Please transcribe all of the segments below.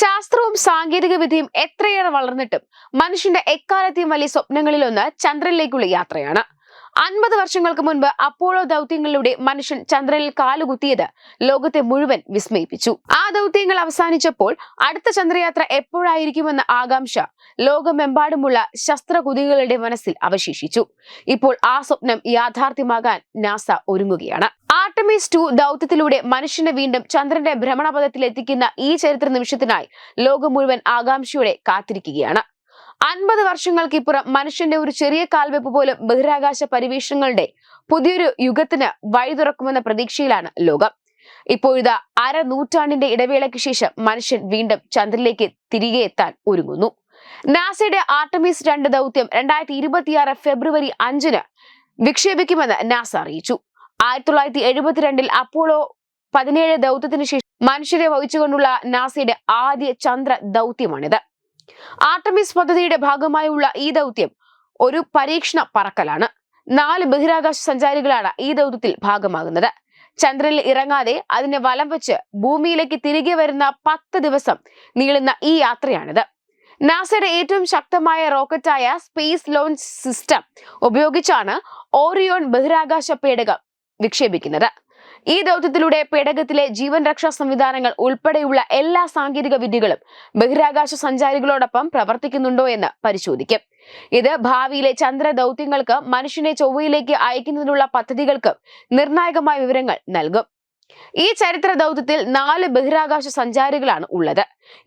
ശാസ്ത്രവും സാങ്കേതിക വിദ്യയും എത്രയേറെ വളർന്നിട്ടും മനുഷ്യന്റെ എക്കാലത്തെയും വലിയ സ്വപ്നങ്ങളിലൊന്ന് ചന്ദ്രനിലേക്കുള്ള യാത്രയാണ്. അൻപത് വർഷങ്ങൾക്ക് മുൻപ് അപ്പോളോ ദൗത്യങ്ങളിലൂടെ മനുഷ്യൻ ചന്ദ്രനിൽ കാലുകുത്തിയത് ലോകത്തെ മുഴുവൻ വിസ്മയിപ്പിച്ചു. ആ ദൗത്യങ്ങൾ അവസാനിച്ചപ്പോൾ അടുത്ത ചന്ദ്രയാത്ര എപ്പോഴായിരിക്കുമെന്ന ആകാംക്ഷ ലോകമെമ്പാടുമുള്ള ശസ്ത്രകുതികളുടെ മനസ്സിൽ അവശേഷിച്ചു. ഇപ്പോൾ ആ സ്വപ്നം യാഥാർത്ഥ്യമാകാൻ നാസ ഒരുങ്ങുകയാണ്. ആർട്ടമിസ് ടു ദൗത്യത്തിലൂടെ മനുഷ്യനെ വീണ്ടും ചന്ദ്രന്റെ ഭ്രമണപഥത്തിൽ എത്തിക്കുന്ന ഈ ചരിത്ര നിമിഷത്തിനായി ലോകം മുഴുവൻ ആകാംക്ഷയോടെ കാത്തിരിക്കുകയാണ്. അൻപത് വർഷങ്ങൾക്കിപ്പുറം മനുഷ്യന്റെ ഒരു ചെറിയ കാൽവെപ്പ് പോലും ബഹിരാകാശ പരിവേഷണങ്ങളുടെ പുതിയൊരു യുഗത്തിന് വഴി തുറക്കുമെന്ന പ്രതീക്ഷയിലാണ് ലോകം. ഇപ്പോഴിതാ അര നൂറ്റാണ്ടിന്റെ ഇടവേളയ്ക്ക് ശേഷം മനുഷ്യൻ വീണ്ടും ചന്ദ്രനിലേക്ക് തിരികെ എത്താൻ ഒരുങ്ങുന്നു. നാസയുടെ ആർട്ടമിസ് രണ്ട് ദൗത്യം രണ്ടായിരത്തി ഇരുപത്തിയാറ് ഫെബ്രുവരി അഞ്ചിന് വിക്ഷേപിക്കുമെന്ന് നാസ അറിയിച്ചു. ആയിരത്തി തൊള്ളായിരത്തി എഴുപത്തിരണ്ടിൽ അപ്പോളോ പതിനേഴ് ദൗത്യത്തിന് ശേഷം മനുഷ്യരെ വഹിച്ചുകൊണ്ടുള്ള നാസയുടെ ആദ്യ ചന്ദ്ര ദൗത്യമാണിത്. ആർട്ടമിസ് പദ്ധതിയുടെ ഭാഗമായുള്ള ഈ ദൗത്യം ഒരു പരീക്ഷണ പറക്കലാണ്. നാല് ബഹിരാകാശ സഞ്ചാരികളാണ് ഈ ദൗത്യത്തിൽ ഭാഗമാകുന്നത്. ചന്ദ്രനിൽ ഇറങ്ങാതെ അതിനെ വലം വെച്ച് ഭൂമിയിലേക്ക് തിരികെ വരുന്ന പത്ത് ദിവസം നീളുന്ന ഈ യാത്രയാണിത്. നാസയുടെ ഏറ്റവും ശക്തമായ റോക്കറ്റായ സ്പേസ് ലോഞ്ച് സിസ്റ്റം ഉപയോഗിച്ചാണ് ഓറിയോൺ ബഹിരാകാശ പേടകം വിക്ഷേപിക്കുന്നത്. ഈ ദൗത്യത്തിലൂടെ പേടകത്തിലെ ജീവൻ രക്ഷാ സംവിധാനങ്ങൾ ഉൾപ്പെടെയുള്ള എല്ലാ സാങ്കേതിക വിദ്യകളും ബഹിരാകാശ സഞ്ചാരികളോടൊപ്പം പ്രവർത്തിക്കുന്നുണ്ടോ എന്ന് പരിശോധിക്കും. ഇത് ഭാവിയിലെ ചന്ദ്ര ദൗത്യങ്ങൾക്ക് മനുഷ്യനെ ചൊവ്വയിലേക്ക് അയക്കുന്നതിനുള്ള പദ്ധതികൾക്ക് നിർണായകമായ വിവരങ്ങൾ നൽകും. ഈ ചരിത്ര ദൗത്യത്തിൽ നാല് ബഹിരാകാശ സഞ്ചാരികളാണ് ഉള്ളത്.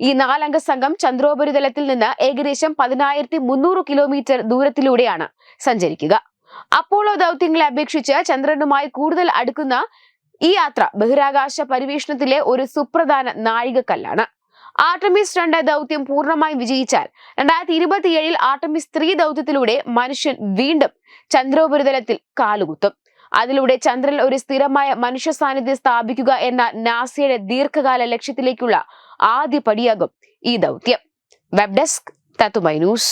ഈ നാലംഗ സംഘം ചന്ദ്രോപരിതലത്തിൽ നിന്ന് ഏകദേശം പതിനായിരത്തി മുന്നൂറ് കിലോമീറ്റർ ദൂരത്തിലൂടെയാണ് സഞ്ചരിക്കുക. അപ്പോളോ ദൗത്യങ്ങളെ അപേക്ഷിച്ച് ചന്ദ്രനുമായി കൂടുതൽ അടുക്കുന്ന ഈ യാത്ര ബഹിരാകാശ പരിവേഷണത്തിലെ ഒരു സുപ്രധാന നാഴികക്കല്ലാണ്. ആർട്ടമിസ് രണ്ട് ദൗത്യം പൂർണമായി വിജയിച്ചാൽ രണ്ടായിരത്തി ഇരുപത്തിയേഴിൽ ആർട്ടമിസ് ത്രീ ദൗത്യത്തിലൂടെ മനുഷ്യൻ വീണ്ടും ചന്ദ്രോപരിതലത്തിൽ കാലുകുത്തും. അതിലൂടെ ചന്ദ്രനിൽ ഒരു സ്ഥിരമായ മനുഷ്യ സാന്നിധ്യം സ്ഥാപിക്കുക എന്ന നാസയുടെ ദീർഘകാല ലക്ഷ്യത്തിലേക്കുള്ള ആദ്യ പടിയാകും ഈ ദൗത്യം. Web desk Tatwamayi news.